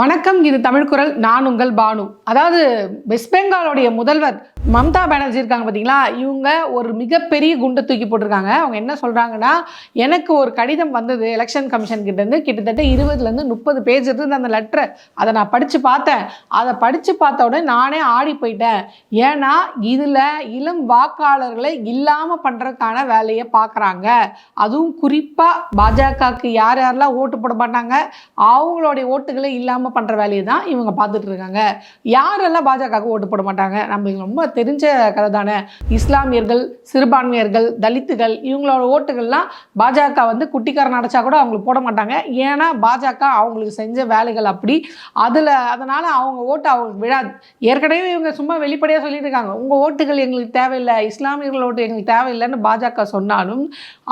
வணக்கம் இது தமிழ் குரல். நான் உங்கள் பானு. அதாவது வெஸ்ட் பெங்காலுடைய முதல்வர் மம்தா பானர்ஜி இருக்காங்க பார்த்தீங்களா இவங்க ஒரு மிகப்பெரிய குண்டை தூக்கி போட்டிருக்காங்க. அவங்க என்ன சொல்கிறாங்கன்னா எனக்கு ஒரு கடிதம் வந்தது எலெக்ஷன் கமிஷன் கிட்டேருந்து கிட்டத்தட்ட இருபதுலேருந்து முப்பது பேஜ் இருந்து அந்த லெட்டரை அதை நான் படித்து பார்த்தேன். அதை படித்து பார்த்த உடனே நானே ஆடி போயிட்டேன். ஏன்னா இதில் இளம் வாக்காளர்களை இல்லாமல் பண்ணுறதுக்கான வேலையை பார்க்குறாங்க. அதுவும் குறிப்பாக பாஜகவுக்கு யார் யாரெல்லாம் ஓட்டு போட மாட்டாங்க அவங்களுடைய ஓட்டுகளை இல்லாமல் பண்ணுற வேலையை தான் இவங்க பார்த்துட்டு இருக்காங்க. யாரெல்லாம் பாஜகவுக்கு ஓட்டு போட மாட்டாங்க? நம்ம ரொம்ப தெரிஞ்ச கதை தானே? இஸ்லாமியர்கள் சிறுபான்மையர்கள் தலித்துகள் இவங்களோட ஓட்டுகள்லாம் பாஜக வந்து குட்டிக்காரன் அடைச்சா கூட அவங்களுக்கு போட மாட்டாங்க. ஏன்னா பாஜக அவங்களுக்கு செஞ்ச வேலைகள் அப்படி. அதில் அதனால் அவங்க ஓட்டு அவங்களுக்கு விழாது. ஏற்கனவே இவங்க சும்மா வெளிப்படையாக சொல்லிட்டு இருக்காங்க. உங்கள் ஓட்டுகள் எங்களுக்கு தேவையில்லை இஸ்லாமியர்கள் ஓட்டு எங்களுக்கு தேவையில்லைன்னு பாஜக சொன்னாலும்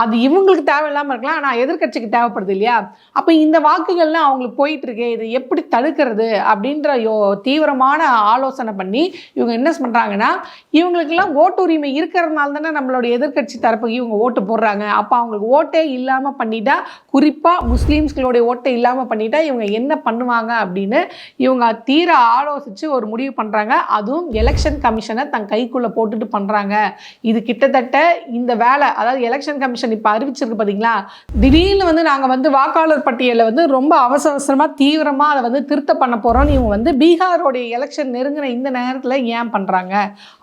அது இவங்களுக்கு தேவையில்லாமல் இருக்கலாம். ஆனால் எதிர்க்கட்சிக்கு தேவைப்படுது இல்லையா? அப்போ இந்த வாக்குகள்லாம் அவங்களுக்கு போயிட்டு இருக்கு இதை எப்படி தடுக்கிறது அப்படின்ற யோ தீவிரமான ஆலோசனை பண்ணி இவங்க என்ன பண்ணுறாங்கன்னா இவங்களுக்கெல்லாம் ஓட்டு உரிமை இருக்கிறதுனால தானே நம்மளோட எதிர்க்கட்சி தரப்புக்கு இவங்க ஓட்டு போடுறாங்க. அப்போ அவங்களுக்கு ஓட்டே இல்லாமல் பண்ணிட்டா குறிப்பாக முஸ்லீம்ஸ்களுடைய ஓட்டை இல்லாமல் பண்ணிட்டா இவங்க என்ன பண்ணுவாங்க அப்படின்னு இவங்க தீர ஆலோசித்து ஒரு முடிவு பண்ணுறாங்க அதுவும் எலெக்ஷன் கமிஷனை தன் கைக்குள்ளே போட்டுட்டு பண்ணுறாங்க இது கிட்டத்தட்ட இந்த வேலை அதாவது எலெக்ஷன் கமிஷன் இப்போ அறிவிச்சிருக்கு பார்த்தீங்களா திடீர்னு வந்து நாங்கள் வந்து வாக்காளர் பட்டியலில் வந்து ரொம்ப அவசர அவசரமாக தீவிரமாக அதை வந்து திருத்த பண்ண போகிறோம்னு இவங்க வந்து பீகாரோடைய எலெக்ஷன் நெருங்கின இந்த நேரத்தில் ஏன் பண்ணுறாங்க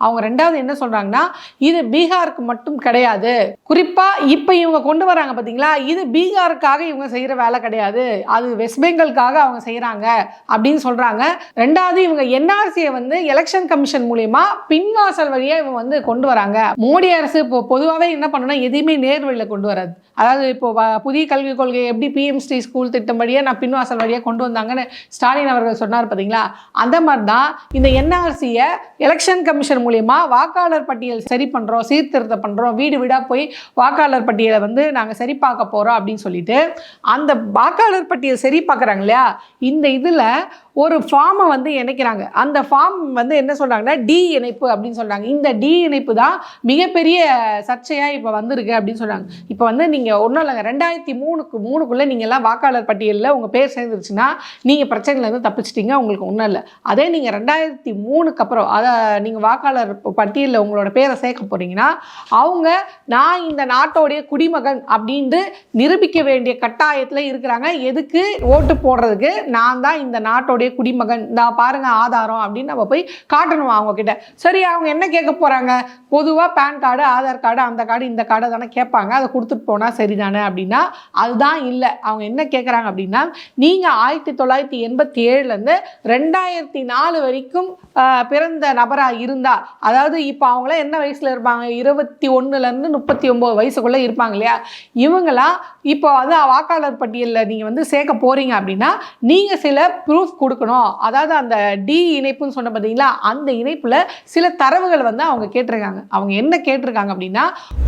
அவங்க ரெண்டாவது என்ன சொல்கிறாங்கன்னா இது பீகாருக்கு மட்டும் கிடையாது. குறிப்பாக இப்போ இவங்க கொண்டு வராங்க பார்த்தீங்களா இது பீகாருக்காக இவங்க செய்கிற வேலை கிடையாது. அது வெஸ்ட் பெங்காலுக்காக அவங்க செய்கிறாங்க அப்படின்னு சொல்கிறாங்க ரெண்டாவது இவங்க என்ஆர்சியை வந்து எலெக்ஷன் கமிஷன் மூலியமா பின்வாசல் வழியாக இவங்க வந்து கொண்டு வராங்க. மோடி அரசு இப்போ பொதுவாகவே என்ன பண்ணணும்னா எதையுமே நேர்வழியில் கொண்டு வராது. அதாவது இப்போ புதிய கல்விக் கொள்கை எப்படி பிஎம்ஸ்டி ஸ்கூல் திட்டம் வழியாக நான் பின்வாசல் வழியாக கொண்டு வந்தாங்கன்னு ஸ்டாலின் அவர்கள் சொன்னார் பார்த்தீங்களா அந்த மாதிரி தான் இந்த என்ஆர்சியை எலெக்ஷன் கமிஷன் மூலியமா வாக்காளர் பட்டியல் சரி பண்ணுறோம் சீர்திருத்தம் பண்ணுறோம் வீடு வீடாக போய் வாக்காளர் பட்டியலை வந்து நாங்கள் சரி பார்க்க போகிறோம் அப்படின்னு சொல்லிட்டு அந்த வாக்காளர் பட்டியல் சரி பார்க்குறாங்க இல்லையா? இந்த இதில் ஒரு ஃபார்மை வந்து இணைக்கிறாங்க. அந்த ஃபார்ம் வந்து என்ன சொல்கிறாங்கன்னா டி இணைப்பு அப்படின்னு சொல்கிறாங்க இந்த டி இணைப்பு தான் மிகப்பெரிய சர்ச்சையாக இப்போ வந்திருக்கு அப்படின்னு சொல்கிறாங்க இப்போ வந்து நீங்கள் ஒன்றும் இல்லைங்க. ரெண்டாயிரத்தி மூணுக்கு மூணுக்குள்ளே நீங்கள் எல்லாம் வாக்காளர் பட்டியலில் உங்கள் பேர் சேர்ந்துருச்சுன்னா நீங்கள் பிரச்சனையிலேருந்து தப்பிச்சிட்டிங்க உங்களுக்கு ஒன்றும் இல்லை. அதே நீங்கள் ரெண்டாயிரத்தி மூணுக்கு அப்புறம் அதை நீங்கள் வாக்காளர் பட்டியலில் உங்களோட பேரை சேர்க்க போகிறீங்கன்னா அவங்க நான் இந்த நாட்டோடைய குடிமகன் அப்படின்ட்டு நிரூபிக்க வேண்டிய கட்டாயத்தில் இருக்கிறாங்க. எதுக்கு ஓட்டு போடுறதுக்கு நான் தான் இந்த நாட்டோடைய குடிமகன் தான் பாருங்க ஆதாரம் அப்படின்னு நம்ம போய் காட்டணும் அவங்க கிட்ட. சரி அவங்க என்ன கேட்க போறாங்க? பொதுவாக பேன் கார்டு ஆதார் கார்டு அந்த கார்டு இந்த கார்டை தானே கேட்பாங்க. அதை கொடுத்துட்டு போனால் சரிதானே அப்படின்னா அதுதான் இல்லை. அவங்க என்ன கேட்குறாங்க அப்படின்னா நீங்கள் ஆயிரத்தி தொள்ளாயிரத்தி எண்பத்தி ஏழுலேருந்து ரெண்டாயிரத்தி நாலு வரைக்கும் பிறந்த நபராக இருந்தா அதாவது இப்போ அவங்களாம் என்ன வயசில் இருப்பாங்க? இருபத்தி ஒன்றுலேருந்து முப்பத்தி ஒம்பது வயசுக்குள்ளே இருப்பாங்க இல்லையா? இவங்களாம் இப்போ வந்து வாக்காளர் பட்டியலில் நீங்கள் வந்து சேர்க்க போகிறீங்க அப்படின்னா நீங்கள் சில ப்ரூஃப் கொடு கொடுக்கணும். அதாவது அந்த டி இணைப்புன்னு சொன்ன பார்த்தீங்களா அந்த இணைப்பில் சில தரவுகள் வந்து அவங்க கேட்டிருக்காங்க. அவங்க என்ன கேட்டிருக்காங்க அப்படின்னா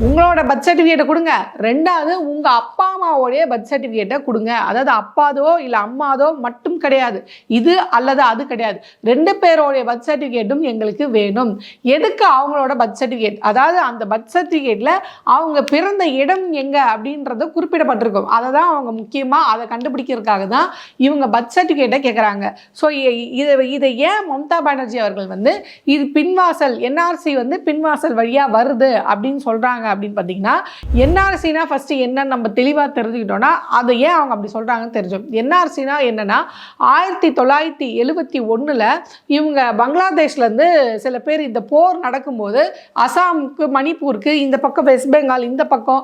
உங்களோட பர்த் சர்டிஃபிகேட்டை கொடுங்க. ரெண்டாவது உங்கள் அப்பா அம்மாவோடைய பர்த் சர்டிஃபிகேட்டை கொடுங்க. அதாவது அப்பாதோ இல்லை அம்மாதோ மட்டும் கிடையாது. இது அல்லது அது கிடையாது. ரெண்டு பேரோடைய பர்த் சர்டிஃபிகேட்டும் எங்களுக்கு வேணும். எதுக்கு அவங்களோட பர்த் சர்டிஃபிகேட்? அதாவது அந்த பர்த் சர்டிஃபிகேட்டில் அவங்க பிறந்த இடம் எங்கே அப்படின்றது குறிப்பிடப்பட்டிருக்கும். அதை தான் அவங்க முக்கியமாக அதை கண்டுபிடிக்கிறதுக்காக தான் இவங்க பர்த் சர்டிஃபிகேட்டை கேட்குறாங்க ஸோ இதை இதை ஏன் மம்தா பானர்ஜி அவர்கள் வந்து இது பின்வாசல் என்ஆர்சி வந்து பின்வாசல் வழியாக வருது அப்படின்னு சொல்கிறாங்க அப்படின்னு பார்த்தீங்கன்னா என்ஆர்சினா ஃபஸ்ட்டு என்னன்னு நம்ம தெளிவாக தெரிஞ்சுக்கிட்டோம்னா அதை ஏன் அவங்க அப்படி சொல்கிறாங்கன்னு தெரிஞ்சோம். என்ஆர்சினா என்னென்னா ஆயிரத்தி தொள்ளாயிரத்தி எழுபத்தி ஒன்றில் இவங்க பங்களாதேஷ்லேருந்து சில பேர் இந்த போர் நடக்கும்போது அசாமுக்கு மணிப்பூருக்கு இந்த பக்கம் வெஸ்ட் பெங்கால் இந்த பக்கம்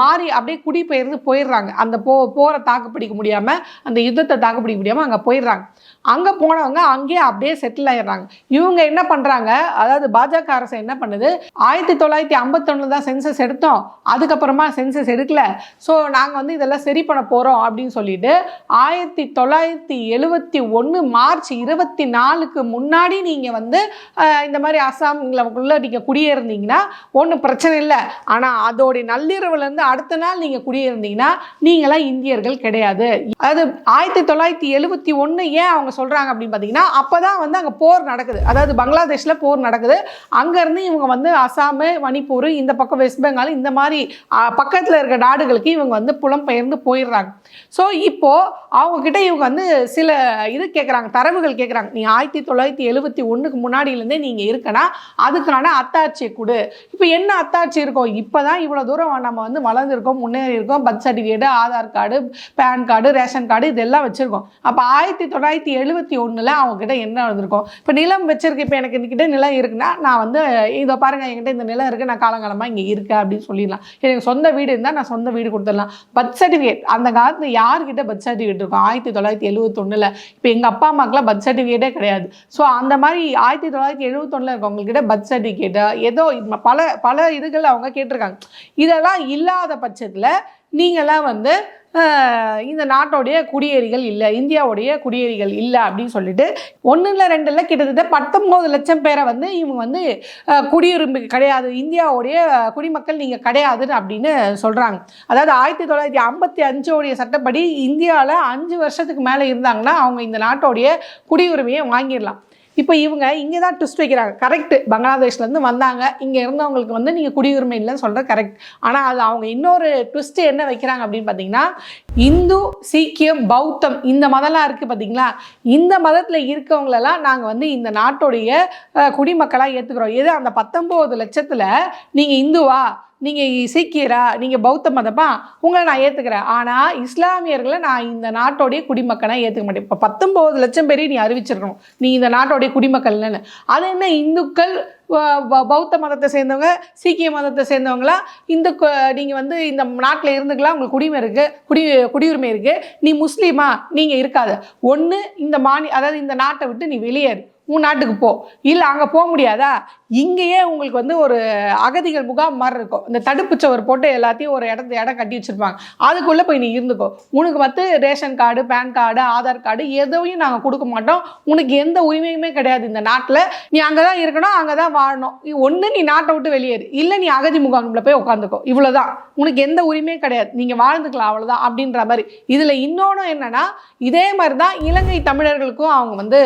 மாறி அப்படியே குடிபெயர்ந்து போயிடுறாங்க. அந்த போ போரை தாக்குப்பிடிக்க முடியாமல் அந்த யுத்தத்தை தாக்குப்பிடிக்க முடியாமல் அங்கே போயிடுறாங்க. அங்கே போனவங்க அங்கேயே அப்படியே செட்டில் ஆயிடுறாங்க. இவங்க என்ன பண்ணுறாங்க அதாவது பாஜக அரசு என்ன பண்ணுது? ஆயிரத்தி தொள்ளாயிரத்தி ஐம்பத்தொன்னில் தான் சென்சஸ் எடுத்தோம். அதுக்கப்புறமா சென்சஸ் எடுக்கல. ஸோ நாங்கள் வந்து இதெல்லாம் சரி பண்ண போகிறோம் அப்படின்னு சொல்லிட்டு ஆயிரத்தி தொள்ளாயிரத்தி எழுவத்தி ஒன்று மார்ச் இருபத்தி நாலுக்கு முன்னாடி நீங்கள் வந்து இந்த மாதிரி அசாம்லக்குள்ளே நீங்கள் குடியேறினீங்கன்னா ஒன்றும் பிரச்சனை இல்லை. ஆனால் அதோடைய நள்ளிரவுலேருந்து அடுத்த நாள் நீங்கள் குடியேறினீங்கன்னா நீங்களாம் இந்தியர்கள் கிடையாது. அதாவது ஆயிரத்தி தொள்ளாயிரத்தி எழுபத்தி ஒன்று ஏன் அவங்க சொல்கிறாங்க அப்படின்னு பார்த்தீங்கன்னா அப்போ தான் வந்து அங்கே போர் நடக்குது. அதாவது பங்களாதேஷில் போர் நடக்குது. அங்கேருந்து இவங்க வந்து அசாமு மணிப்பூர் இந்த பக்கம் வெஸ்ட் பெங்கால் இந்த மாதிரி பக்கத்தில் இருக்க நாடுகளுக்கு இவங்க வந்து புலம்பெயர்ந்து போயிடுறாங்க. ஸோ இப்போது அவங்கக்கிட்ட இவங்க வந்து சில இது கேட்குறாங்க தரவுகள் கேட்குறாங்க நீ ஆயிரத்தி தொள்ளாயிரத்தி எழுபத்தி ஒன்றுக்கு முன்னாடியிலேருந்தே நீங்கள் இருக்கனா அதுக்கான அத்தாட்சியை கொடு. இப்போ என்ன அத்தாட்சி இருக்கும் இப்போ தான் இவ்வளோ தூரம் நம்ம வந்து வளர்ந்துருக்கோம் முன்னேறி இருக்கோம். Birth certificate Aadhaar card PAN card ration card இதெல்லாம் வச்சுருக்கோம். அப்போ ஆயிரத்தி தொள்ளாயிரத்தி எழுபத்தி ஒன்றில் அவங்கக்கிட்ட என்ன வந்திருக்கும் இப்போ நிலம் வச்சிருக்கு இப்போ எனக்கு என்கிட்ட நிலம் இருக்குன்னா நான் வந்து இதை பாருங்கள் என்கிட்ட இந்த நிலம் இருக்குது நான் காலங்காலமாக இங்கே இருக்கேன் அப்படின்னு சொல்லிடலாம். எனக்கு சொந்த வீடு இருந்தால் நான் சொந்த வீடு கொடுத்துடலாம். பர்த் சர்டிஃபிகேட் அந்த காலத்தில் யார்கிட்ட பர்த் சர்டிஃபிகேட் இருக்கும்? ஆயிரத்தி தொள்ளாயிரத்தி எழுபத்தொன்னில் இப்போ எங்கள் அப்பா அம்மாக்கெலாம் பர்த் சர்டிஃபிகேட்டே கிடையாது. ஸோ அந்த மாதிரி ஆயிரத்தி தொள்ளாயிரத்தி எழுபத்தொன்னில் இருக்கவங்கக்கிட்ட பர்த் சர்டிஃபிகேட்டு ஏதோ பல பல இதுகள் அவங்க கேட்டிருக்காங்க. இதெல்லாம் இல்லாத பட்சத்தில் நீங்களாம் வந்து இந்த நாட்டோடைய குடியேறிகள் இல்லை இந்தியாவுடைய குடியேறிகள் இல்லை அப்படின்னு சொல்லிட்டு ஒன்று இல்லை ரெண்டு இல்லை கிட்டத்தட்ட பத்தொம்போது லட்சம் பேரை வந்து இவங்க வந்து குடியுரிமை கிடையாது இந்தியாவுடைய குடிமக்கள் நீங்கள் கிடையாதுன்னு அப்படின்னு சொல்கிறாங்க அதாவது ஆயிரத்தி தொள்ளாயிரத்தி ஐம்பத்தி அஞ்சோடைய சட்டப்படி இந்தியாவில் அஞ்சு வருஷத்துக்கு மேலே இருந்தாங்கன்னா அவங்க இந்த நாட்டோடைய குடியுரிமையை வாங்கிடலாம். இப்போ இவங்க இங்கே தான் ட்விஸ்ட் வைக்கிறாங்க. கரெக்ட் பங்களாதேஷ்லேருந்து வந்தாங்க. இங்கே இருந்தவங்களுக்கு வந்து நீங்கள் குடியுரிமை இல்லைன்னு சொல்கிறது கரெக்ட் ஆனால் அது அவங்க இன்னொரு ட்விஸ்ட்டு என்ன வைக்கிறாங்க அப்படின்னு பார்த்தீங்கன்னா இந்து சீக்கியம் பௌத்தம் இந்த மதம்லாம் இருக்குது பார்த்தீங்களா? இந்த மதத்தில் இருக்கவங்களெல்லாம் நாங்கள் வந்து இந்த நாட்டுடைய குடிமக்களாக ஏற்றுக்கிறோம் எது? அந்த பத்தொம்போது லட்சத்தில் நீங்கள் இந்துவா? நீங்கள் சீக்கியரா நீங்கள் பௌத்த மதமா? உங்களை நான் ஏற்றுக்கிறேன் ஆனால் இஸ்லாமியர்களை நான் இந்த நாட்டோடைய குடிமக்கனாக ஏற்றுக்க மாட்டேன். இப்போ பத்தொம்போது லட்சம் பேரையும் நீ அறிவிச்சிருக்கணும். நீ இந்த நாட்டோடைய குடிமக்கள்னு அது என்ன இந்துக்கள் பௌத்த மதத்தை சேர்ந்தவங்க சீக்கிய மதத்தை சேர்ந்தவங்களாம் இந்த நீங்கள் வந்து இந்த நாட்டில் இருந்துக்கலாம். உங்களுக்கு குடிமை இருக்குது குடி குடியுரிமை இருக்குது நீ முஸ்லீமா? நீங்கள் இருக்காது. ஒன்று இந்த மாநி அதாவது இந்த நாட்டை விட்டு நீ வெளியேறு. உன் நாட்டுக்கு போ. இல்லை அங்கே போக முடியாதா? இங்கேயே உங்களுக்கு வந்து ஒரு அகதிகள் முகாம் மாதிரி இருக்கும். இந்த தடுப்பு சவர் போட்டு எல்லாத்தையும் ஒரு இடத்த இடம் கட்டி வச்சுருப்பாங்க. அதுக்குள்ளே போய் நீ இருந்துக்கோ. உனக்கு வந்து ration card PAN card Aadhaar card எதையும் நாங்கள் கொடுக்க மாட்டோம். உனக்கு எந்த உரிமையுமே கிடையாது இந்த நாட்டில். நீ அங்கே தான் இருக்கணும் அங்கே தான் வாழணும் ஒன்று நீ நாட்டை விட்டு வெளியேறு. இல்லை நீ அகதி முகாமில் போய் உட்காந்துக்கோ இவ்வளோதான் உனக்கு எந்த உரிமையும் கிடையாது. நீங்கள் வாழ்ந்துக்கலாம் அவ்வளோதான் அப்படின்ற மாதிரி. இதில் இன்னொன்று என்னென்னா இதே மாதிரி தான் இலங்கை தமிழர்களுக்கும் அவங்க வந்து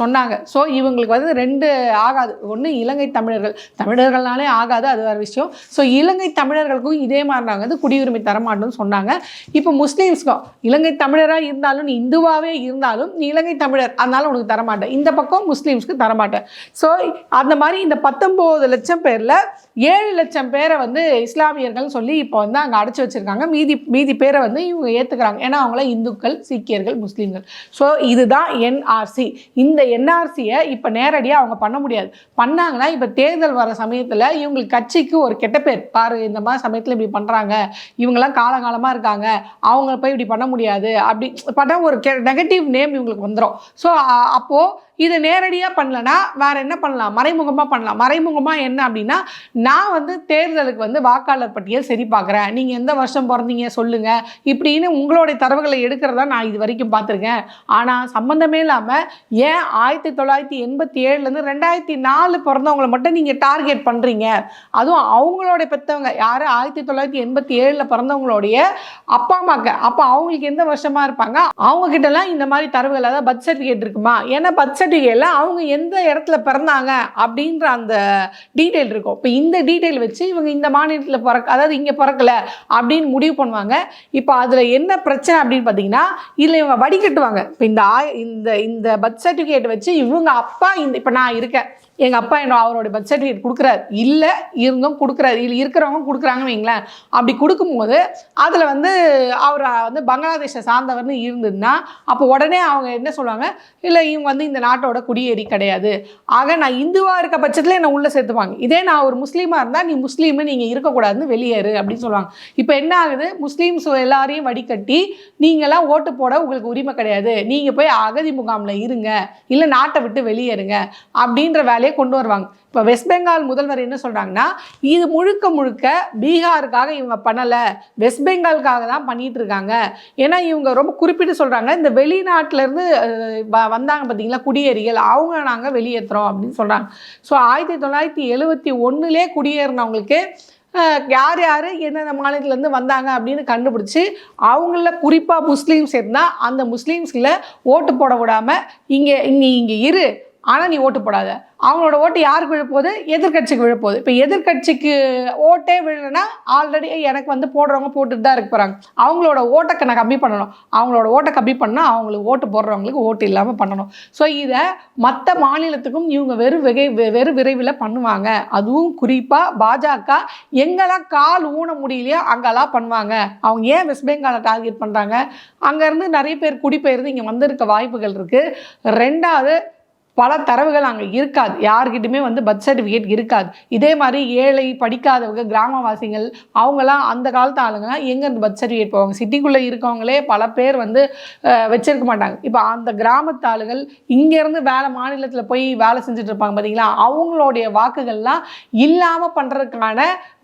சொன்னாங்க. ஸோ ஸோ இவங்களுக்கு வந்து ரெண்டு ஆகாது. ஒன்று இலங்கை தமிழர்கள். தமிழர்கள்னாலே ஆகாது அது வேறு விஷயம். ஸோ இலங்கை தமிழர்களுக்கும் இதே மாதிரி நாங்கள் வந்து குடியுரிமை தரமாட்டோம்னு சொன்னாங்க. இப்போ முஸ்லீம்ஸ்க்கும் இலங்கை தமிழராக இருந்தாலும் நீ இந்துவாகவே இருந்தாலும் நீ இலங்கை தமிழர் அதனால உனக்கு தரமாட்டேன். இந்த பக்கம் முஸ்லீம்ஸ்க்கு தரமாட்டேன். ஸோ அந்த மாதிரி இந்த பத்தொம்போது லட்சம் பேரில் ஏழு லட்சம் பேரை வந்து இஸ்லாமியர்கள் சொல்லி இப்போ வந்து அங்கே அடைச்சி வச்சுருக்காங்க. மீதி மீதி பேரை வந்து இவங்க ஏற்றுக்கிறாங்க ஏன்னா அவங்கள இந்துக்கள் சீக்கியர்கள் முஸ்லீம்கள். ஸோ இதுதான் என்ஆர்சி இந்த என்ஆர்சியை இப்போ நேரடியாக அவங்க பண்ண முடியாது. பண்ணாங்கன்னா இப்போ தேர்தல் வர சமயத்தில் இவங்களுக்கு கட்சிக்கு ஒரு கெட்ட பேர். பாரு இந்த மாதிரி சமயத்தில் இப்படி பண்ணுறாங்க இவங்கெல்லாம் காலங்காலமாக இருக்காங்க. அவங்க போய் இப்படி பண்ண முடியாது. அப்படி பண்ண ஒரு நெகட்டிவ் நேம் இவங்களுக்கு வந்துடும் ஸோ அப்போது இது நேரடியாக பண்ணலன்னா வேற என்ன பண்ணலாம்? மறைமுகமாக பண்ணலாம். மறைமுகமாக என்ன அப்படின்னா நான் வந்து தேர்தலுக்கு வந்து வாக்காளர் பட்டியல் சரி பார்க்குறேன். நீங்கள் எந்த வருஷம் பிறந்தீங்க சொல்லுங்கள் இப்படின்னு உங்களுடைய தரவுகளை எடுக்கிறதா நான் இது வரைக்கும் பார்த்துருக்கேன். ஆனால் சம்மந்தமே இல்லாமல் ஏன் ஆயிரத்தி தொள்ளாயிரத்தி எண்பத்தி ஏழுலேருந்து ரெண்டாயிரத்தி நாலு பிறந்தவங்களை மட்டும் நீங்கள் டார்கெட் பண்ணுறீங்க அதுவும் அவங்களோட பெற்றவங்க யார்? ஆயிரத்தி தொள்ளாயிரத்தி எண்பத்தி ஏழில் பிறந்தவங்களுடைய அப்பா அம்மாக்க அப்போ அவங்களுக்கு எந்த வருஷமாக இருப்பாங்க? அவங்கக்கிட்டலாம் இந்த மாதிரி தரவுகள் அதாவது பர்த் சர்டிஃபிகேட் இருக்குமா? ஏன்னா பர்த் சர்டிஃபிகேட்ல அவங்க எந்த இடத்துல பிறந்தாங்க அப்படின்ற அந்த டீட்டெயில் இருக்கும். இப்போ இந்த டீட்டெயில் வச்சு இவங்க இந்த மாநிலத்தில் பிறக்க அதாவது இங்கே பிறக்கல அப்படின்னு முடிவு பண்ணுவாங்க. இப்போ அதில் என்ன பிரச்சனை அப்படின்னு பார்த்தீங்கன்னா இதில் இவங்க வடிகட்டுவாங்க. இப்போ இந்த ஆய- இந்த இந்த பர்த் சர்டிஃபிகேட் வச்சு இவங்க அப்பா இந்த இப்போ நான் இருக்கேன். எங்கள் அப்பா என்ன அவரோட பர்த் சர்டிஃபிகேட் கொடுக்குறாரு. இல்லை இருந்தும் கொடுக்குறாரு. இல்லை இருக்கிறவங்க கொடுக்குறாங்கன்னு வைங்களேன். அப்படி கொடுக்கும்போது அதில் வந்து அவர் வந்து பங்களாதேஷை சார்ந்தவர்னு இருந்ததுன்னா அப்போ உடனே அவங்க என்ன சொல்லுவாங்க? இல்லை இவங்க வந்து இந்த நாட்டோட குடியேறி கிடையாது. ஆக நான் இந்துவாக இருக்க பட்சத்தில் என்னை உள்ளே சேர்த்துப்பாங்க. இதே நான் ஒரு முஸ்லீமாக இருந்தால் நீ முஸ்லீமு நீங்கள் இருக்கக்கூடாதுன்னு வெளியேறு அப்படின்னு சொல்லுவாங்க. இப்போ என்ன ஆகுது? முஸ்லீம்ஸ் எல்லாரையும் வடிகட்டி நீங்களாம் ஓட்டு போட உங்களுக்கு உரிமை கிடையாது. நீங்கள் போய் அகதி முகாமில் இருங்க. இல்லை நாட்டை விட்டு வெளியேறுங்க. அப்படின்ற வேலையை வேலையை கொண்டு வருவாங்க. இப்போ வெஸ்ட் பெங்கால் முதல்வர் என்ன சொல்கிறாங்கன்னா இது முழுக்க முழுக்க பீகாருக்காக இவங்க பண்ணலை. வெஸ்ட் பெங்காலுக்காக தான் பண்ணிகிட்டு இருக்காங்க. ஏன்னா இவங்க ரொம்ப குறிப்பிட்டு சொல்கிறாங்க இந்த வெளிநாட்டிலேருந்து வந்தாங்க பார்த்தீங்களா குடியேறிகள் அவங்க நாங்கள் வெளியேற்றுறோம் அப்படின்னு சொல்கிறாங்க ஸோ ஆயிரத்தி தொள்ளாயிரத்தி எழுபத்தி ஒன்றுலே குடியேறினவங்களுக்கு யார் யார் எந்தெந்த மாநிலத்துலேருந்து வந்தாங்க அப்படின்னு கண்டுபிடிச்சி அவங்கள குறிப்பாக முஸ்லீம்ஸ் இருந்தால் அந்த முஸ்லீம்ஸில் ஓட்டு போட விடாமல் இங்கே இங்கே இங்கே இரு ஆனால் நீ ஓட்டு போடாத. அவங்களோட ஓட்டு யாருக்கு விழப்போகுது? எதிர்க்கட்சிக்கு விழப்போகுது. இப்போ எதிர்க்கட்சிக்கு ஓட்டே விழுனா ஆல்ரெடி எனக்கு வந்து போடுறவங்க போட்டுட்டு தான் இருக்க போகிறாங்க அவங்களோட ஓட்டை நான் கம்மி பண்ணணும். அவங்களோட ஓட்டை கம்மி பண்ணால் அவங்களுக்கு ஓட்டு போடுறவங்களுக்கு ஓட்டு இல்லாமல் பண்ணணும். ஸோ இதை மற்ற மாநிலத்துக்கும் இவங்க வெறும் வெகை வெ- விரைவில் பண்ணுவாங்க. அதுவும் குறிப்பாக பாஜக எங்கெல்லாம் கால் ஊன முடியலையோ அங்கெல்லாம் பண்ணுவாங்க. அவங்க ஏன் வெஸ்ட் பெங்காலை டார்கெட் பண்ணுறாங்க அங்கேருந்து நிறைய பேர் குடிபெயர்ந்து இங்கே வந்திருக்க வாய்ப்புகள் இருக்குது ரெண்டாவது பல தரவுகள் அங்கே இருக்காது. யார்கிட்டுமே வந்து பர்த் சர்டிஃபிகேட் இருக்காது. இதே மாதிரி ஏழை படிக்காதவங்க கிராமவாசிகள் அவங்கெல்லாம் அந்த காலத்து ஆளுங்கன்னா எங்கேருந்து பர்த் சர்டிஃபிகேட் போவாங்க? சிட்டிக்குள்ளே இருக்கவங்களே பல பேர் வந்து வச்சிருக்க மாட்டாங்க. இப்போ அந்த கிராமத்து ஆளுகள் இங்கேருந்து வேலை மாநிலத்தில் போய் வேலை செஞ்சுட்டு இருப்பாங்க பார்த்தீங்களா அவங்களுடைய வாக்குகள்லாம் இல்லாமல் பண்ணுறதுக்கான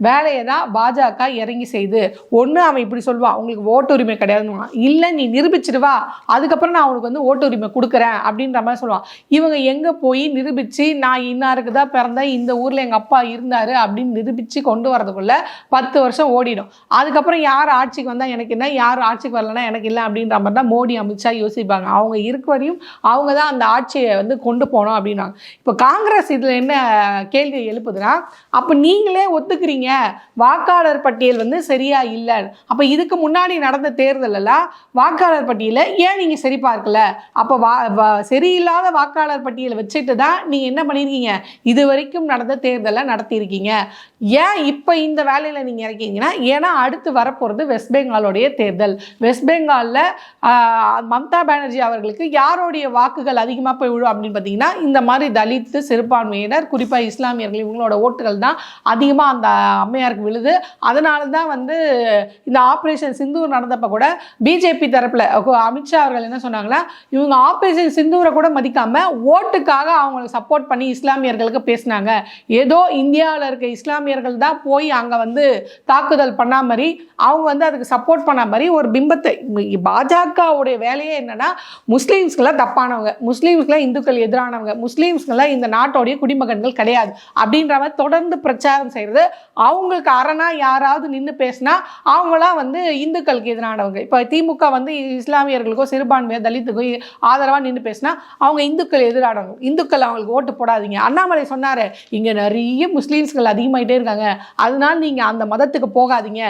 வேலையை தான் பாஜக இறங்கி செய்து. ஒன்று அவன் இப்படி சொல்லுவான் உங்களுக்கு ஓட்டுரிமை கிடையாதுன்னு இல்லை நீ நிரூபிச்சிடுவா அதுக்கப்புறம் நான் அவனுக்கு வந்து ஓட்டுரிமை கொடுக்குறேன். அப்படின்ற மாதிரி சொல்லுவான். இவங்க எங்கே போய் நிரூபித்து நான் இன்னாருக்கு தான் பிறந்தேன்? இந்த ஊரில் எங்கள் அப்பா இருந்தார் அப்படின்னு நிரூபித்து கொண்டு வரதுக்குள்ளே பத்து வருஷம் ஓடிடும். அதுக்கப்புறம் யார் ஆட்சிக்கு வந்தால் எனக்கு என்ன? யார் ஆட்சிக்கு வரலன்னா எனக்கு இல்லை அப்படின்ற மாதிரி தான் மோடி அமித்ஷா யோசிப்பாங்க. அவங்க இருக்க வரையும் அவங்க தான் அந்த ஆட்சியை வந்து கொண்டு போகணும் அப்படின்னாங்க. இப்போ காங்கிரஸ் இதில் என்ன கேள்வி எழுப்புதுன்னா அப்போ நீங்களே ஒத்துக்கிறீங்க. வாக்காளர் பட்டியல் வந்து சரியா இல்லை. அப்போ இதுக்கு முன்னாடி நடந்த தேர்தலெல்லாம் வாக்காளர் பட்டியலை ஏன் நீங்கள் சரி பார்க்கல? அப்போ வா- சரியில்லாத வாக்காளர் பட்டியலை வச்சுட்டு தான் நீங்கள் என்ன பண்ணியிருக்கீங்க இது வரைக்கும் நடந்த தேர்தலை நடத்தியிருக்கீங்க. ஏன் இப்போ இந்த வேலையில் நீங்கள் இறக்கிங்கன்னா ஏன்னா அடுத்து வரப்போகிறது வெஸ்ட் பெங்காலோடைய தேர்தல். வெஸ்ட் பெங்காலில் மம்தா பானர்ஜி அவர்களுக்கு யாருடைய வாக்குகள் அதிகமாக போய் விழும் அப்படின்னு பார்த்தீங்கன்னா இந்த மாதிரி தலித்து சிறுபான்மையினர் குறிப்பாக இஸ்லாமியர்கள் இவங்களோட ஓட்டுகள் தான் அதிகமாக அந்த அம்மையாருக்கு விழுது. அதனால தான் வந்து இந்த ஆப்ரேஷன் சிந்தூர் நடந்தப்போ கூட பிஜேபி தரப்பில் அமித்ஷா அவர்கள் என்ன சொன்னாங்கன்னா இவங்க ஆப்ரேஷன் சிந்தூரை கூட மதிக்காம ஓட்டுக்காக அவங்களுக்கு சப்போர்ட் பண்ணி இஸ்லாமியர்களுக்கு பேசினாங்க. ஏதோ இந்தியாவில் இருக்க இஸ்லாமியர்கள் தான் போய் அங்கே வந்து தாக்குதல் பண்ணா மாதிரி அவங்க வந்து அதுக்கு சப்போர்ட் பண்ண மாதிரி ஒரு பிம்பத்தை பாஜகவுடைய வேலையே என்னன்னா முஸ்லீம்ஸ்கெல்லாம் தப்பானவங்க முஸ்லீம்ஸ்க்கெல்லாம் இந்துக்கள் எதிரானவங்க முஸ்லீம்ஸ்கெல்லாம் இந்த நாட்டோடைய குடிமகன்கள் கிடையாது அப்படின்ற மாதிரி தொடர்ந்து பிரச்சாரம் செய்கிறது அவங்களுக்கு அரணா யாராவது நின்று பேசினா அவங்களாம் வந்து இந்துக்களுக்கு எதிரானவங்க. இப்போ திமுக வந்து இஸ்லாமியர்களுக்கோ சிறுபான்மையோ தலித்துக்கோ ஆதரவாக நின்று பேசினா அவங்க இந்துக்கள் போராடணும் இந்துக்கள் அவங்களுக்கு ஓட்டு போடாதீங்க. அண்ணாமலை சொன்னார் இங்கே நிறைய முஸ்லீம்ஸ்கள் அதிகமாகிட்டே இருக்காங்க. அதனால நீங்கள் அந்த மதத்துக்கு போகாதீங்க.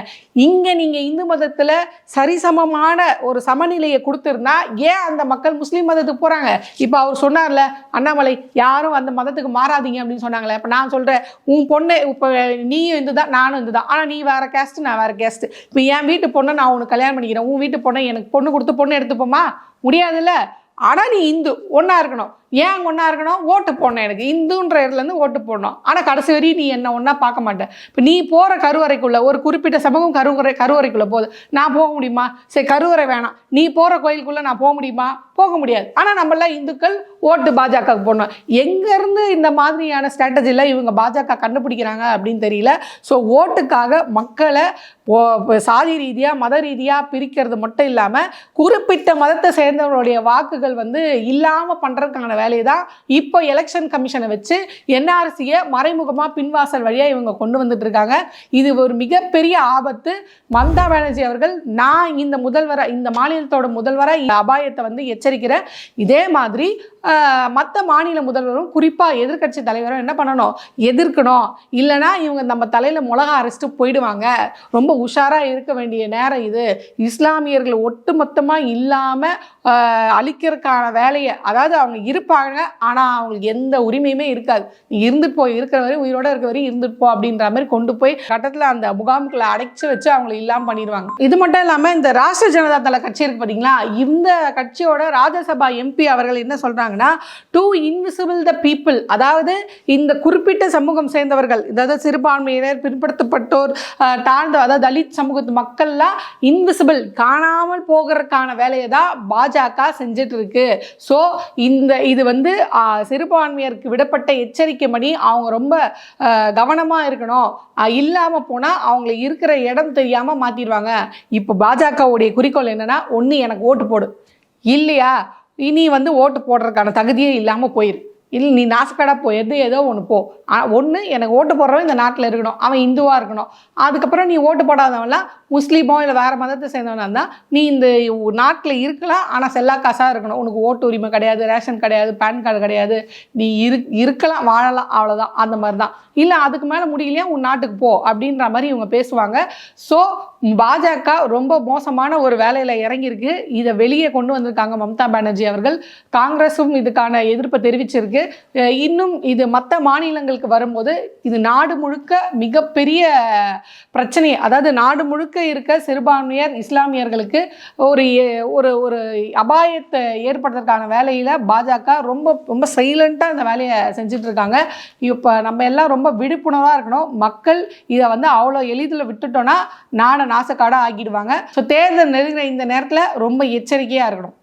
இங்கே நீங்கள் இந்து மதத்தில் சரிசமமான ஒரு சமநிலையை கொடுத்துருந்தா ஏன் அந்த மக்கள் முஸ்லீம் மதத்துக்கு போகிறாங்க இப்போ அவர் சொன்னார்ல அண்ணாமலை யாரும் அந்த மதத்துக்கு மாறாதீங்க அப்படின்னு சொன்னாங்களே. இப்போ நான் சொல்கிறேன் உன் பொண்ணு இப்போ நீயும் இந்து தான் நானும் இந்து தான் ஆனால் நீ வேறு கேஸ்ட் நான் வேறு கேஸ்ட் இப்போ என் வீட்டு பொண்ணை நான் உனக்கு கல்யாணம் பண்ணிக்கிறேன். உன் வீட்டு பொண்ணை எனக்கு பொண்ணு கொடுத்து பொண்ணு எடுத்துப்போமா? முடியாதுல்ல? ஆனால் நீ இந்து ஒன்றா இருக்கணும். ஏன் ஒன்றா இருக்கணும்? ஓட்டு போடணும் எனக்கு. இந்துன்ற இடத்துலேருந்து ஓட்டு போடணும். ஆனால் கடைசி வரையும் நீ என்ன ஒன்றா பார்க்க மாட்டேன் இப்போ நீ போகிற கருவறைக்குள்ளே ஒரு குறிப்பிட்ட சமூகம் கருவறை கருவறைக்குள்ளே போகுது. நான் போக முடியுமா? சரி கருவறை வேணாம். நீ போகிற கோயிலுக்குள்ளே நான் போக முடியுமா? போக முடியாது. ஆனால் நம்மளாம் இந்துக்கள் ஓட்டு பாஜகவுக்கு போடணும். எங்கேருந்து இந்த மாதிரியான ஸ்ட்ராட்டஜியில் இவங்க பாஜக கண்டுபிடிக்கிறாங்க அப்படின்னு தெரியல. ஸோ ஓட்டுக்காக மக்களை சாதி ரீதியாக மத ரீதியாக பிரிக்கிறது மட்டும் இல்லாமல் குறிப்பிட்ட மதத்தை சேர்ந்தவர்களுடைய வாக்குகள் வந்து இல்லாமல் பண்ணுறதுக்கான வேலையை தான் இப்போ எலெக்ஷன் கமிஷனை வச்சு என்ஆர்சியை மறைமுகமாக பின்வாசல் வழியாக இவங்க கொண்டு வந்துட்டு இருக்காங்க. இது ஒரு மிகப்பெரிய ஆபத்து. மம்தா பானர்ஜி அவர்கள் நான் இந்த முதல்வராக இந்த மாநிலத்தோட முதல்வராக இந்த அபாயத்தை வந்து எச்சரிக்கிறேன் இதே மாதிரி மற்ற மாநில முதல்வரும் குறிப்பாக எதிர்க்கட்சி தலைவரும் என்ன பண்ணணும்? எதிர்க்கணும். இல்லைன்னா இவங்க நம்ம தலையில் மிளகா அரைச்சிட்டு போயிடுவாங்க. ரொம்ப உஷாராக இருக்க வேண்டிய நேரம் இது. இஸ்லாமியர்கள் ஒட்டுமொத்தமாக இல்லாமல் அழிக்கிறதுக்கான வேலையை அதாவது அவங்க இருப்பாங்க ஆனால் அவங்களுக்கு எந்த உரிமையுமே இருக்காது. நீ இருந்துட்டு போய் இருக்கிற வரையும் உயிரோட இருக்க வரையும் இருந்துட்டு போ அப்படின்ற மாதிரி கொண்டு போய் கட்டத்தில் அந்த முகாம்களை அடைச்சு வச்சு அவங்களை இல்லாமல் பண்ணிடுவாங்க. இது மட்டும் இல்லாமல் இந்த ராஷ்டிர ஜனதா தள கட்சி இருக்கு பார்த்தீங்களா இந்த கட்சியோட ராஜ்யசபா எம்பி அவர்கள் என்ன சொல்கிறாங்க சொல்கிறாங்கன்னா டூ இன்விசிபிள் த பீப்புள் அதாவது இந்த குறிப்பிட்ட சமூகம் சேர்ந்தவர்கள் அதாவது சிறுபான்மையினர் பிற்படுத்தப்பட்டோர் தாழ்ந்த அதாவது தலித் சமூகத்து மக்கள்லாம் இன்விசிபிள் காணாமல் போகிறதுக்கான வேலையை தான் பாஜக செஞ்சுட்டு இருக்கு ஸோ இந்த இது வந்து சிறுபான்மையருக்கு விடப்பட்ட எச்சரிக்கை மணி அவங்க ரொம்ப கவனமாக இருக்கணும். இல்லாமல் போனால் அவங்கள இருக்கிற இடம் தெரியாமல் மாற்றிடுவாங்க இப்போ பாஜகவுடைய குறிக்கோள் என்னன்னா ஒன்று எனக்கு ஓட்டு போடு. இல்லையா? இனி வந்து ஓட்டு போடுறதுக்கான தகுதியே இல்லாமல் போயிரு. இல்லை நீ நாசக்கடா எது ஏதோ ஒன்று போ. ஒன்று எனக்கு ஓட்டு போடுறவன் இந்த நாட்டில் இருக்கணும். அவன் இந்துவாக இருக்கணும். அதுக்கப்புறம் நீ ஓட்டு போடாதவன்லாம் முஸ்லீமோ இல்லை வேறு மதத்தை சேர்ந்தவனா இருந்தால் நீ இந்த நாட்டில் இருக்கலாம். ஆனால் செல்லா காசாக இருக்கணும். உனக்கு ஓட்டு உரிமை கிடையாது ரேஷன் கிடையாது பேன் கார்டு கிடையாது. நீ இரு இருக்கலாம் வாழலாம் அவ்வளோதான் அந்த மாதிரி தான் இல்லை அதுக்கு மேலே முடியலையா உன் நாட்டுக்கு போ அப்படின்ற மாதிரி இவங்க பேசுவாங்க. ஸோ பாஜக ரொம்ப மோசமான ஒரு வேலையில் இறங்கியிருக்கு. இதை வெளியே கொண்டு வந்திருக்காங்க மம்தா பானர்ஜி அவர்கள். காங்கிரஸும் இதுக்கான எதிர்ப்பை தெரிவிச்சிருக்கு. இன்னும் இது மற்ற மாநிலங்களுக்கு வரும்போது இது நாடு முழுக்க மிகப்பெரிய பிரச்சனை. அதாவது நாடு முழுக்க இருக்க சிறுபான்மையர் இஸ்லாமியர்களுக்கு ஒரு ஒரு ஒரு அபாயத்தை ஏற்படுறதுக்கான வேலையில் பாஜக ரொம்ப ரொம்ப சைலண்ட்டாக இந்த வேலையை செஞ்சுட்டு இருக்காங்க இப்போ நம்ம எல்லாம் ரொம்ப விழிப்புணர்வாக இருக்கணும். மக்கள் இதை வந்து அவ்வளோ எளிதில் விட்டுட்டோன்னா நாட நாசக்காடாக ஆக்கிடுவாங்க. ஸோ தேர்தல் நெருங்கிற இந்த நேரத்தில் ரொம்ப எச்சரிக்கையாக இருக்கணும்.